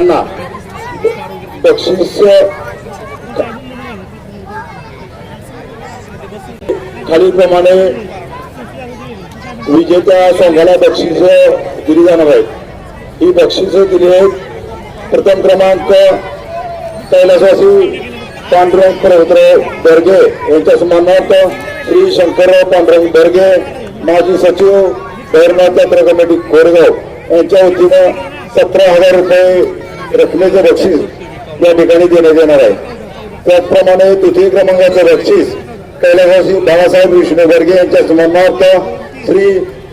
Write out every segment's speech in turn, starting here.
ना बक्षीस खालीलप्रमाणे विजेत्या संघाला बक्षीस दिली जाणार आहेत. ही बक्षीस दिली आहेत. प्रथम क्रमांक कैलासवासी पांडुरंग पर्वतराव बर्गे यांच्या सन्मानार्थ श्री शंकरराव पांडुरंग बर्गे माजी सचिव भैरनाथ यात्रा कमिटी कोरेगाव यांच्या वतीनं सतरा हजार रुपये रकमेचं बक्षीस या ठिकाणी देण्यात येणार आहे. त्याचप्रमाणे तृतीय क्रमांकाचं बक्षीस कैलासवासी बाळासाहेब विष्णू बर्गे यांच्या स्मरणार्थ श्री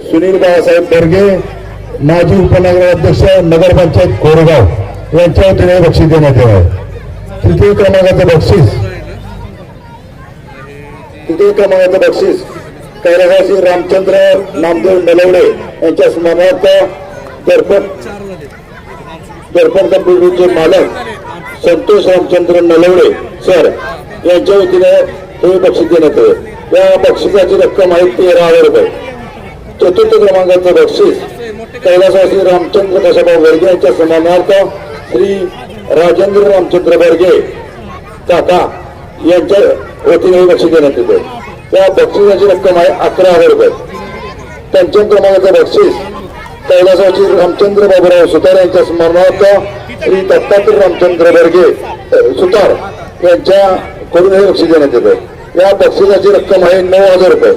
सुनील बाळासाहेब बर्गे माजी उपनगराध्यक्ष नगरपंचायत कोरेगाव यांच्या वतीने बक्षीस देण्यात येणार आहे. तृतीय क्रमांकाचं बक्षीस तृतीय क्रमांकाचं बक्षीस कैलासवासी रामचंद्र नामदेव नलवडे यांच्या स्मरणार्थ दर्पण दर्पण कंपनीचे मालक संतोष रामचंद्र नलवडे सर यांच्या वतीने हे बक्षीस देण्यात आले. या बक्षिसाची रक्कम आहे तेरा हजार रुपये. चतुर्थ क्रमांकाचं बक्षीस कैलासवासी रामचंद्र कशाभाऊ बर्गे यांच्या सन्मानार्थ श्री राजेंद्र रामचंद्र बर्गे काका यांच्या वतीने हे बक्षीस देण्यात येते. त्या बक्षिसाची रक्कम आहे अकरा हजार रुपये. पंचम क्रमांकाचं बक्षीस कैलासाची रामचंद्र बाबूराव सुतार यांच्या स्मरणार्थ श्री दत्तात्रय रामचंद्र बर्गे सुतार यांच्या कडून हे बक्षीस देण्यात येते. या बक्षिसाची रक्कम आहे नऊ हजार रुपये.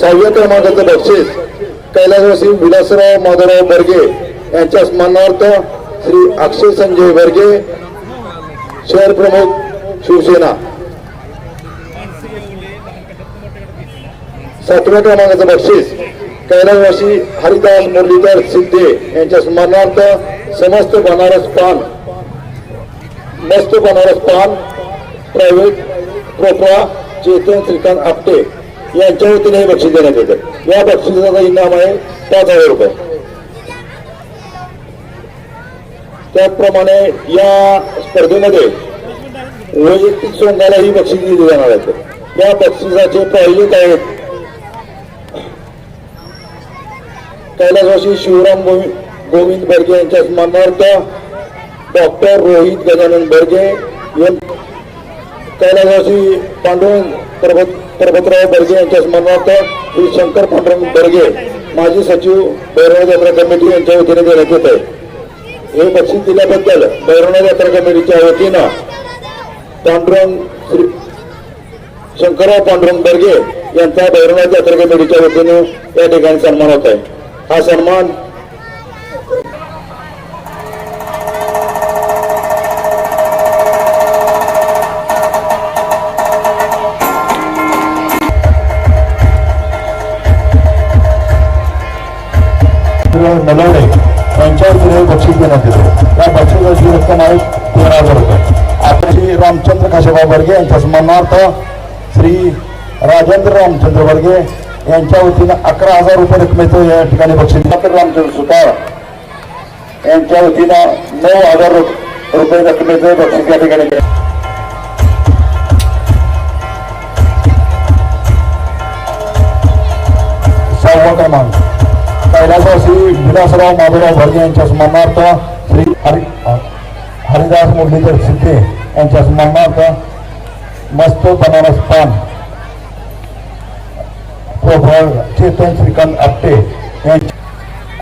सहाव्या क्रमांकाचं बक्षीस कैलासवासी विलासराव माधवराव बर्गे यांच्या स्मरणार्थ श्री अक्षय संजय बर्गे शहर प्रमुख शिवसेना. सातव्या क्रमांकाचं बक्षीस कैलासवासी हरिदास मुरलीधर सिद्धे यांच्या स्मरणार्थ समस्त बनारस पान मस्त बनारस पान प्रायव्हेट प्रोपरा चेतन श्रीकांत आपटे यांच्या वतीने हे बक्षीस देण्यात येतं. या बक्षिसाचा इनाम आहे पाच हजार रुपये. त्याचप्रमाणे या स्पर्धेमध्ये वैयक्तिक सोंगाला ही बक्षीस दिली जाणार आहेत या बक्षिसाचे प्रायोजक आहेत कैलासवासी शिवराम गोवि- गोविंद बर्गे यांच्या स्मरणार्थ डॉक्टर रोहित गजानन बर्गे कैलासवासी पांडुरंग पर्वत पर्वतराव बर्गे यांच्या स्मरणार्थ श्री शंकर पांडुरंग बर्गे माजी सचिव भैरवनाथ यात्रा कमिटी यांच्या वतीने देण्यात येत आहे. हे बक्षीस दिल्याबद्दल भैरवनाथ यात्रा कमिटीच्या वतीनं पांडुरंग श्री शंकरराव पांडुरंग बर्गे यांचा भैरवनाथ यात्रा कमिटीच्या वतीने या ठिकाणी सन्मान होत आहे. हा सन्मान। नलवडे यांच्या बक्षीस देण्यात येते. या बक्षिसाची रक्कम आहे हज़ार रुपये आता श्री रामचंद्र काशेबाब बर्गे यांच्या सन्मानार्थ श्री राजेंद्र रामचंद्र बर्गे यांच्या वतीनं अकरा हजार रुपये रकमेचं या ठिकाणी बक्षीस. रामचंद्र सुतार यांच्या वतीनं नऊ हजार रुपये रकमेचं बक्षीस या ठिकाणी सहावा क्रमांक. कैलासवासी विलासराव माधवराव भरगे यांच्या स्मरणार्थ श्री हरि हरिदास मुरलीधर सिद्धे यांच्या स्मरणार्थ मस्त बनारस पान प्रोफाईल चेतन श्रीकांत आपटे यांचे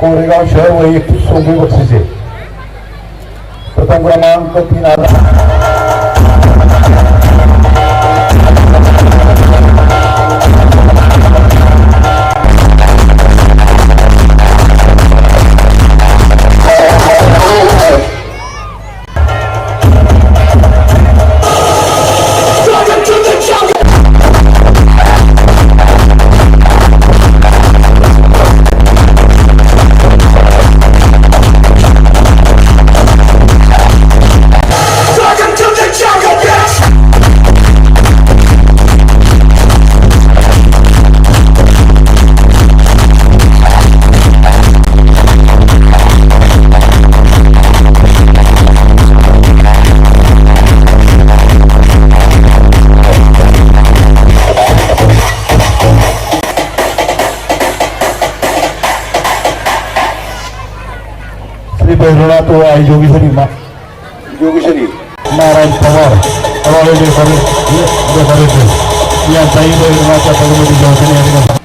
कोरेगाव शहर वैयक्तिक सोंगी बक्षिसे. प्रथम क्रमांक तीन हजार बैरनाथ व आई जोगेश्वरी मा योगेश्वरी नारायण पवार रॉयल डेकोरेटर यांचाही बैरनाथच्या पदवीच्या वतीने या ठिकाणी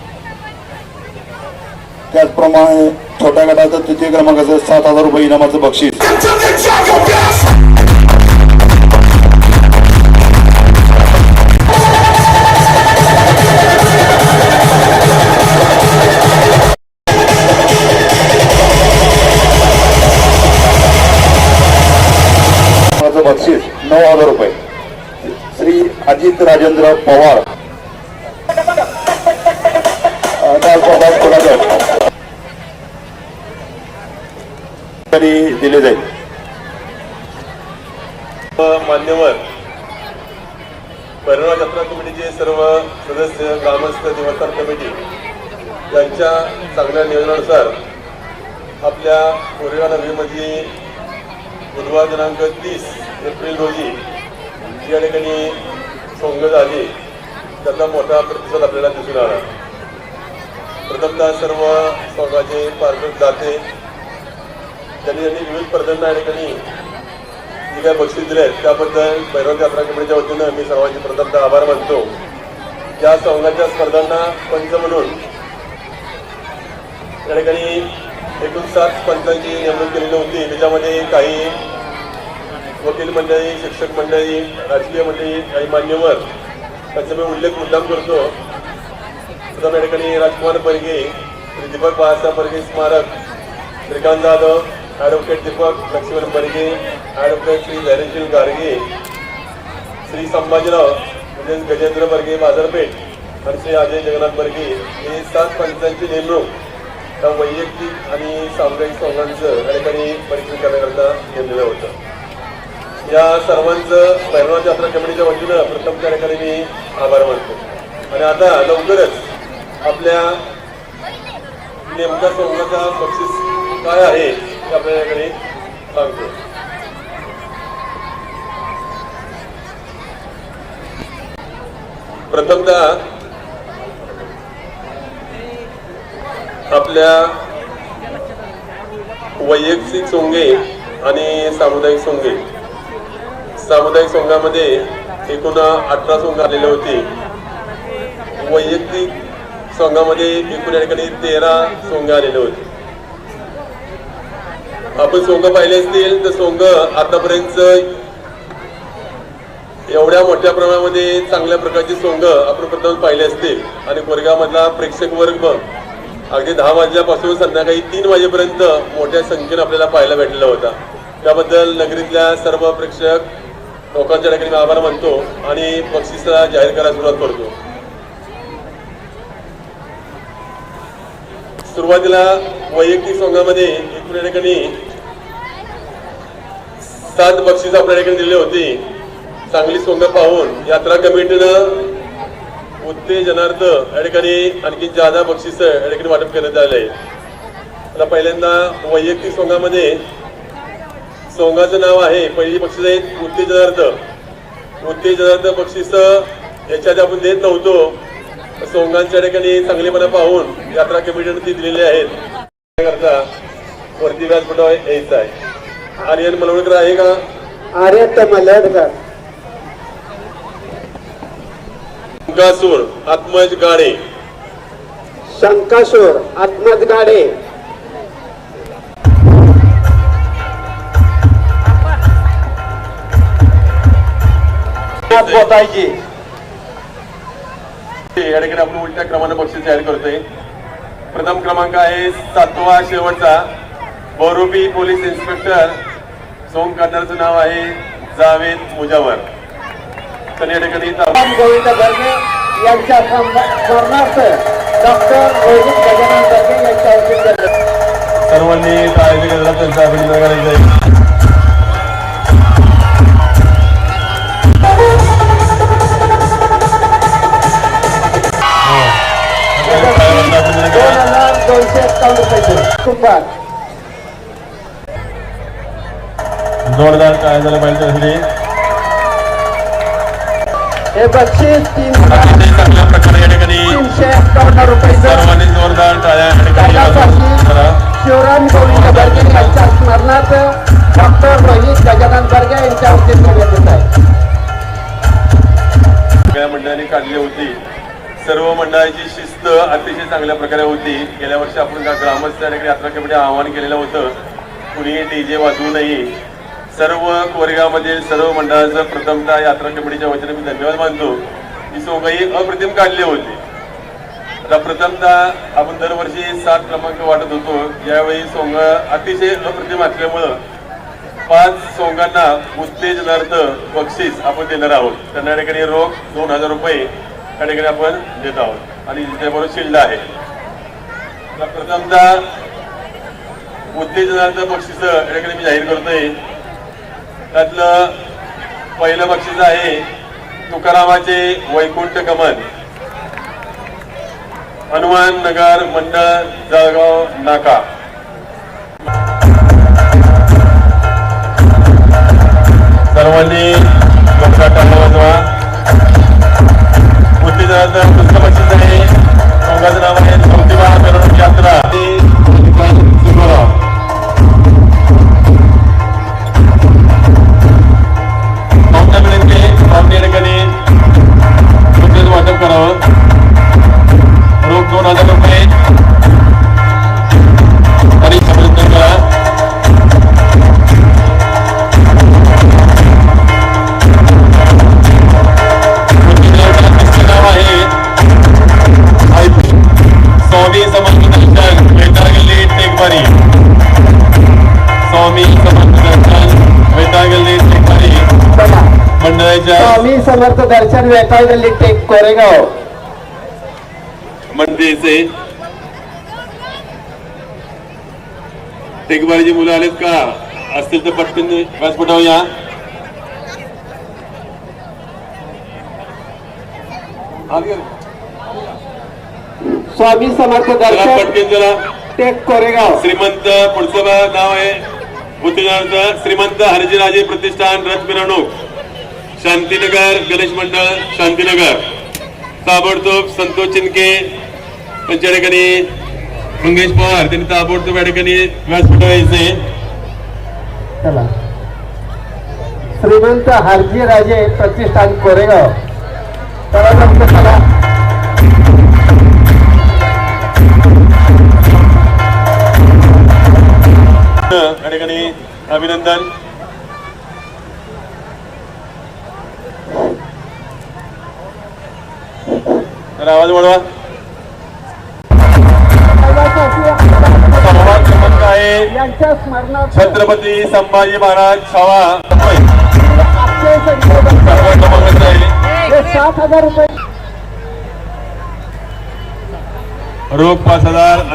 त्याचप्रमाणे छोट्या गटाचं तृतीय क्रमांकाचं सात हजार रुपये इनामाचं बक्षीस. बक्षीस नऊ हजार रुपये. श्री अजित राजेंद्र पवार. दिले जाईल. मान्यवर परिवार जत्रा कमिटीचे सर्व सदस्य ग्रामस्थ देवस्थान कमिटी यांच्या चांगल्या नियोजनानुसार आपल्या कोरेगाव नगरीमध्ये बुधवार दिनांक तीस एप्रिल रोजी जी या ठिकाणी सोंग झाली त्याचा मोठा प्रतिसाद आपल्याला दिसून आला. प्रथमतः सर्व सोंगाचे पारंपरिक जाते त्यांनी त्यांनी विविध स्पर्धांना या ठिकाणी जे काही बक्षीस दिले आहेत त्याबद्दल भैरव यात्रा कमिटीच्या वतीनं मी सर्वांचे प्रथमतः आभार मानतो. या संघाच्या स्पर्धांना पंच म्हणून या ठिकाणी एकूण सात पंचांची नेमणूक केलेली होती. त्याच्यामध्ये काही वकील मंडळी शिक्षक मंडळी राजकीय मंडळी काही मान्यवर त्याचा मी उल्लेख मुद्दाम करतो. प्रथम या ठिकाणी राजकुमार बर्गे श्री दीपक बाळासाहेब बर्गे स्मारक श्रीकांत जाधव ॲडव्होकेट दीपक लक्ष्मण बर्गे ॲडव्होकेट श्री धैर्यशील गार्गे श्री संभाजीराव म्हणजे गजेंद्र बर्गे बाजारपेठ आणि श्री अजय जगन्नाथ बर्गे हे सात पंचांची नेमणूक त्या वैयक्तिक आणि सामुदायिक संघांचं या ठिकाणी परीक्षण करण्याकरता नेमलेलं होतं. या सर्वांचं भैरवनाथ यात्रा कमिटीच्या वतीनं प्रथम त्या ठिकाणी मी आभार मानतो. आणि आता लवकरच आपल्या नेमका संघाचा बक्षीस काय आहे ते आपल्याकडे सांगतो. प्रथमतः आपल्या वैयक्तिक सोंगे आणि सामुदायिक सोंगे. सामुदायिक सोंगामध्ये एकूण अठरा सोंग आलेले होते. वैयक्तिक सोंगामध्ये एकूण या ठिकाणी तेरा सोंग आलेले होते. आपण सोंग पाहिले असतील तर सोंग आतापर्यंत एवढ्या मोठ्या प्रमाणामध्ये चांगल्या प्रकारची सोंग आपण प्रथम पाहिले असतील. आणि कोरगावमधला प्रेक्षक वर्ग अगदी दहा वाजल्यापासून संध्याकाळी तीन वाजेपर्यंत मोठ्या संख्येनं आपल्याला पाहायला भेटलेला होता. त्याबद्दल नगरीतल्या सर्व प्रेक्षक लोकांच्या ठिकाणी आभार मानतो आणि बक्षिसाला जाहीर करायला सुरुवात करतो. सुरुवातीला वैयक्तिक संघामध्ये एकूण ठिकाणी सात बक्षीस आपल्या ठिकाणी दिले होते. चांगली सोंग पाहून यात्रा कमिटीनं उत्तेजनार्थ या ठिकाणी आणखी जादा बक्षीस या ठिकाणी वाटप करण्यात आलं. आहे आता पहिल्यांदा वैयक्तिक सोंगामध्ये सोंगाचं नाव आहे पहिली बक्षीस आहे उत्तेजनार्थ. उत्तेजनार्थ बक्षीस याच्यात आधी आपण देत नव्हतो. सोंगांच्या ठिकाणी चांगलेपणा पाहून यात्रा कमिटीने ती दिलेली आहेत. करता? वरती व्यासपीठावर यायचं आहे. आर्यन मलवणकर आहे का? आर्यन मलडकर शंकासूर आत्मज गाडे. शंकासूर आत्मज गाडे. बोटायची या ठिकाणी आपण उलट्या क्रमानं बक्षीस जाहीर करतोय. प्रथम क्रमांक आहे सातवा शेवटचा बहुरूपी पोलीस इन्स्पेक्टर. सोंग करणाऱ्याचं नाव आहे जावेद मुजावर. गोविंद बर्गे यांच्या स्मरणार्थ डॉक्टर रोहित गजानन बर्गे यांच्या वतीने सर्वांनी काळजी त्यांचा अभिनंदन करायचं आहे दोन हजार दोनशे रुपये जोरदार काय झालं पाहिजे त्यासाठी हे बक्षीस चांगल्या प्रकारे या ठिकाणी एक्कावन्न रुपये सर्वांनी जोरदार टाळ्या या ठिकाणी वाजवून करा शिवराम गोविंद बर्गे यांच्या स्मरणार्थ डॉक्टर रोहित गजानन बर्गे यांच्या वतीने देण्यात येत आहे सगळ्या मंडळांनी काढली होती. सर्व मंडळाची शिस्त अतिशय चांगल्या प्रकारे होती. गेल्या वर्षी आपण ग्रामस्थ यात्रा कमिटी आवाहन केलेलं होतं. कुणी डीजे वाजवू नये. सर्व वर्गामध्ये सर्व मंडळाचं प्रथमतः यात्रा कमिटीच्या वतीने मी धन्यवाद मानतो. ही सोगाई अप्रतिम काढली होती. आता प्रथमतः आपण दरवर्षी सात क्रमांक वाटत होतो. यावेळी सोंग अतिशय अप्रतिम असल्यामुळं पाच सोंगांना उत्तेजनार्थ बक्षीस आपण देणार आहोत. त्यांना ठिकाणी रोख दोन हजार रुपये त्या ठिकाणी आपण देत आहोत. आणि त्याबरोबर शिल्ड आहे. आता प्रथमतः उत्तेजनार्थ बक्षीस या ठिकाणी मी जाहीर करतोय. त्यातलं पहिलं बक्षीस आहे तुकारामाचे वैकुंठ कमन हनुमान नगर मंडळ जळगाव नाका. सर्वांनी लोकसाठा वाजवा. उत्तेजनाचं पुस्तक बक्षीस आहे. नाव आहे. ज्योतिबा मिरवणूक यात्रा. या ठिकाणी उत्तेज वाटप करावं. समर्थ दर्शन वेताळ गल्ली टेक कोरेगाव. मंडळीचे टेकबारीची मुलं आलेत का? असतील तर पटकन व्यासपीठावर या. स्वामी समर्थ दर्शन पटकन जरा. टेक कोरेगाव. श्रीमंत पुढचं नाव आहे. उत्तेजनार्थ श्रीमंत हरजीराजे प्रतिष्ठान रथ मिरवणूक. शांतीनगर गणेश मंडळ शांतीनगर. ताबडतोब संतोष चिनके त्यांच्या ठिकाणी मंगेश पवार त्यांनी ताबडतोब या ठिकाणी व्यासपीठावर यायचे चला. श्रीमंत हारजी राजे प्रतिष्ठान कोरेगाव. चला लवकर चला. या ठिकाणी अभिनंदन. तर आवाज क्रमांक आहे छत्रपती संभाजी महाराज छावा रोख पाच हजार रुपये.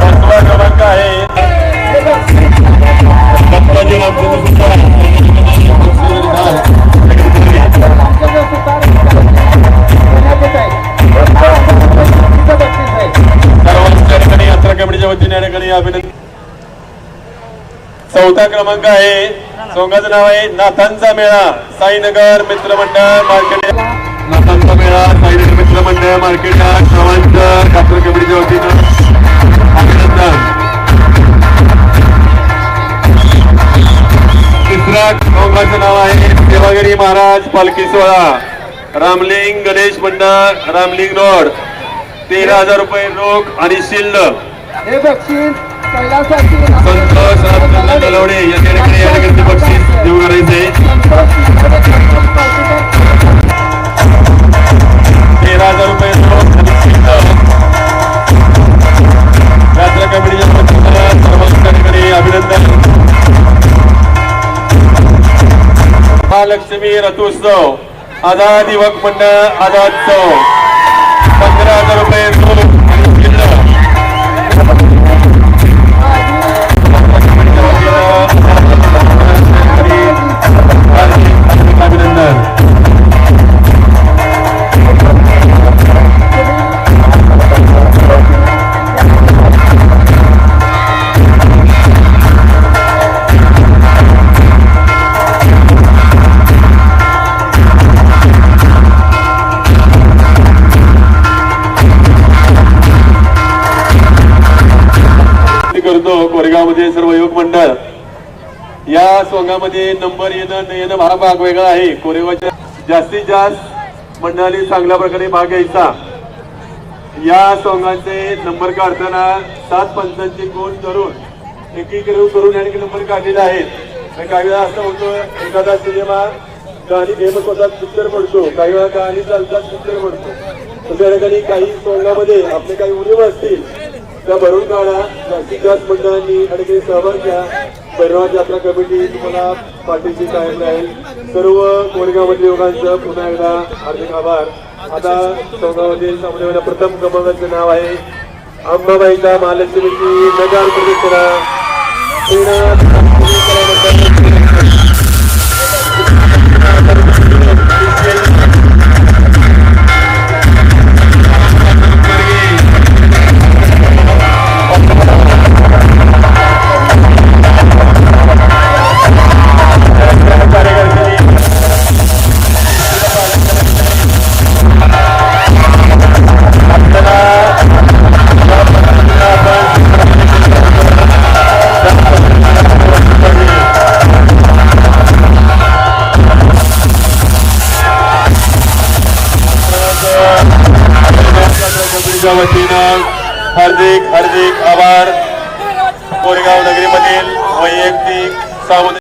पाचवा क्रमांक आहे. चौथा क्रमांक आहे. सोंगाचं नाव आहे नाथांचा मेळा साईनगर मित्रमंडळ मार्केट. नाथांचा मेळा साईनगर मित्रमंडळ मार्केट. यार्ड सर्वांचं कमिटीच्या वतीनं अभिनंदन. सोंगाचं नाव आहे देवागिरी महाराज पालखी सोहळा. रामलिंग गणेश मंडळ रामलिंग रोड. तेरा हजार रुपये रोख आणि शिल्लक हे बक्षीस कैलासाची संतोष रामचंद्र नलवडे यांच्या ठिकाणी या ठिकाणी बक्षीस देऊ करायचे. तेरा हजार रुपये रोख आणि शिल्लक यात्रा कमिटीच्या सर्वांच्या ठिकाणी अभिनंदन. महालक्ष्मी रथोत्सव आझाद युवक मंडळ आझाद चौ पंधरा हजार रुपये करतो कोरेगावमध्ये सर्व युवक मंडळ. या सोंगामध्ये नंबर येणं न येणं हा भाग वेगळा आहे. कोरेगावच्या जास्तीत जास्त मंडळाने चांगल्या प्रकारे भाग घ्यायचा. या सोंगाचे नंबर काढताना सात पंचांची गुण धरून एकीकरण करून या नंबर काढलेले आहेत. काही वेळा असं होतं एखादा सिनेमा गाणी फेमस होतात पिक्चर पडतो काही वेळा गाणी चालतात पिक्चर पडतो तशा ठिकाणी काही सोंगामध्ये आपले काही उणीव असतील त्या भरून काढा जास्तीत जास्त मंडळांनी आणि सहभाग घ्या. भैरवनाथ यात्रा कमिटी तुम्हाला पाठीशी कायम राहील. सर्व कोरेगावमधील लोकांचं पुन्हा एकदा हार्दिक आभार. आता सोगावमधील सामन्यामध्ये प्रथम क्रमांकाचं नाव आहे अंबाबाईचा महालक्ष्मीची नगार प्रदक्षिणा.